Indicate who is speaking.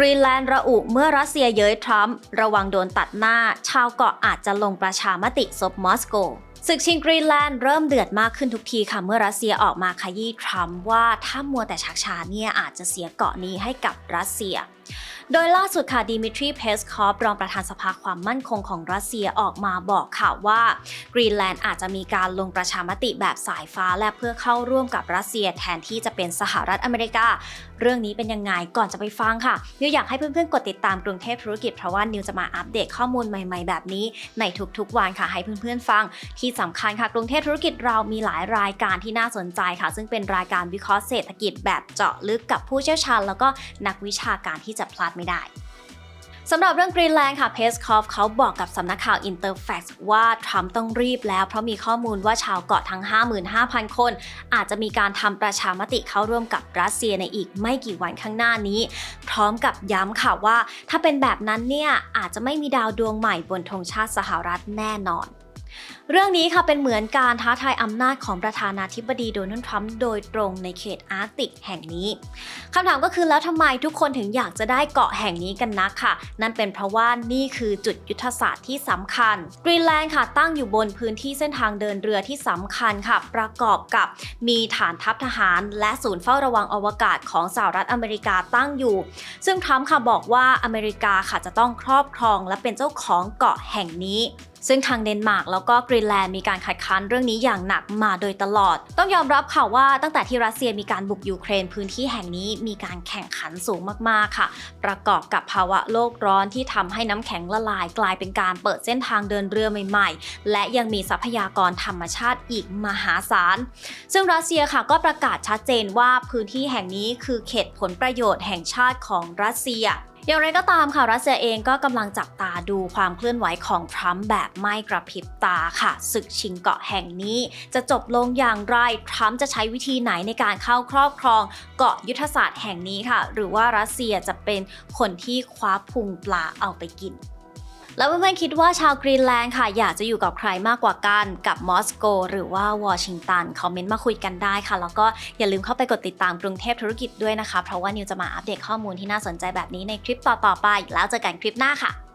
Speaker 1: กรีนแลนด์ระอุเมื่อรัสเซียเย้ยทรัมป์ระวังโดนตัดหน้า ชาวเกาะอาจจะลงประชามติซบมอสโกศึกชิงกรีนแลนด์เริ่มเดือดมากขึ้นทุกทีค่ะเมื่อรัสเซียออกมาขยี้ทรัมป์ว่าถ้ามัวแต่ชักช้าเนี่ยอาจจะเสียเกาะนี้ให้กับรัสเซีย โดยล่าสุดค่ะดิมิทรีเพสคอฟรองประธานสภาความมั่นคงของรัสเซียออกมาบอกค่ะว่ากรีนแลนด์อาจจะมีการลงประชามติแบบสายฟ้าและเพื่อเข้าร่วมกับรัสเซียแทนที่จะเป็นสหรัฐอเมริกา เรื่องนี้เป็นยังไงก่อนจะไปฟังค่ะนิวอยากให้เพื่อนๆกดติดตามกรุงเทพธุรกิจเพราะว่านิวจะมาอัปเดตข้อมูลใหม่ ๆ แบบนี้ในทุกๆวันค่ะให้เพื่อนๆฟัง ที่สำคัญค่ะกรุงเทพธุรกิจเรามีหลายรายการที่น่าสนใจค่ะ ซึ่งเป็นรายการวิเคราะห์เศรษฐกิจแบบเจาะลึกกับผู้เชี่ยวชาญ แล้วก็นักวิชาการที่จะพลาดไม่ได้สำหรับเรื่องกรีนแลนด์ค่ะเพสคอฟเขาบอกกับสำนักข่าวอินเตอร์แฟกว่า ทรัมป์ต้องรีบแล้วเพราะมีข้อมูลว่าชาวเกาะทั้ง 55,000 คน อาจจะมีการทำประชามติเข้าร่วมกับรัสเซียในอีกไม่กี่วันข้างหน้านี้ พร้อมกับย้ำค่ะว่า ถ้าเป็นแบบนั้นเนี่ย อาจจะไม่มีดาวดวงใหม่บนธงชาติสหรัฐแน่นอน เรื่องนี้ค่ะเป็นเหมือนการท้าทายอำนาจของประธานาธิบดีโดนัลด์ทรัมป์โดยตรงในเขตอาร์กติกแห่งนี้คำถามก็คือแล้วทำไมทุกคนถึงอยากจะได้เกาะแห่งนี้กันนักค่ะ นั่นเป็นเพราะว่านี่คือจุดยุทธศาสตร์ที่สำคัญกรีนแลนด์ค่ะตั้งอยู่บนพื้นที่เส้นทางเดินเรือที่สำคัญค่ะ ประกอบกับมีฐานทัพทหาร และศูนย์เฝ้าระวังอวกาศของสหรัฐอเมริกาตั้งอยู่ ซึ่งทรัมป์ค่ะบอกว่าอเมริกาค่ะจะต้องครอบครองและเป็นเจ้าของเกาะแห่งนี้ ซึ่งทางเดนมาร์กแล้วก็กรีนแลนด์มีการคัดค้านเรื่องนี้อย่างหนักมาโดยตลอด ต้องยอมรับค่ะว่าตั้งแต่ที่รัสเซียมีการบุกยูเครนพื้นที่แห่งนี้มีการแข่งขันสูงมากๆค่ะ ประกอบกับภาวะโลกร้อนที่ทำให้น้ำแข็งละลายกลายเป็นการเปิดเส้นทางเดินเรือใหม่ ๆ และยังมีทรัพยากรธรรมชาติอีกมหาศาล ซึ่งรัสเซียค่ะก็ประกาศชัดเจนว่าพื้นที่แห่งนี้คือเขตผลประโยชน์แห่งชาติของรัสเซีย อย่างไรก็ตามค่ะรัสเซียเองก็กำลังจับตาดูความเคลื่อนไหวของทรัมป์แบบไม่กระพริบตาค่ะศึกชิงเกาะแห่งนี้จะจบลงอย่างไรทรัมป์จะใช้วิธีไหนในการเข้าครอบครองเกาะยุทธศาสตร์แห่งนี้ค่ะ หรือว่ารัสเซียจะเป็นคนที่คว้าพุงปลาเอาไปกิน แล้วเพื่อนๆคิดว่าชาวกรีนแลนด์ค่ะ อยากจะอยู่กับใครมากกว่ากันกับมอสโก หรือว่าวอชิงตันคอมเมนต์มาคุยกันได้ค่ะ แล้วก็อย่าลืมเข้าไปกดติดตามกรุงเทพธุรกิจด้วยนะคะ เพราะว่านิวจะมาอัปเดตข้อมูลที่น่าสนใจแบบนี้ในคลิปต่อๆไป แล้วเจอกันคลิปหน้าค่ะ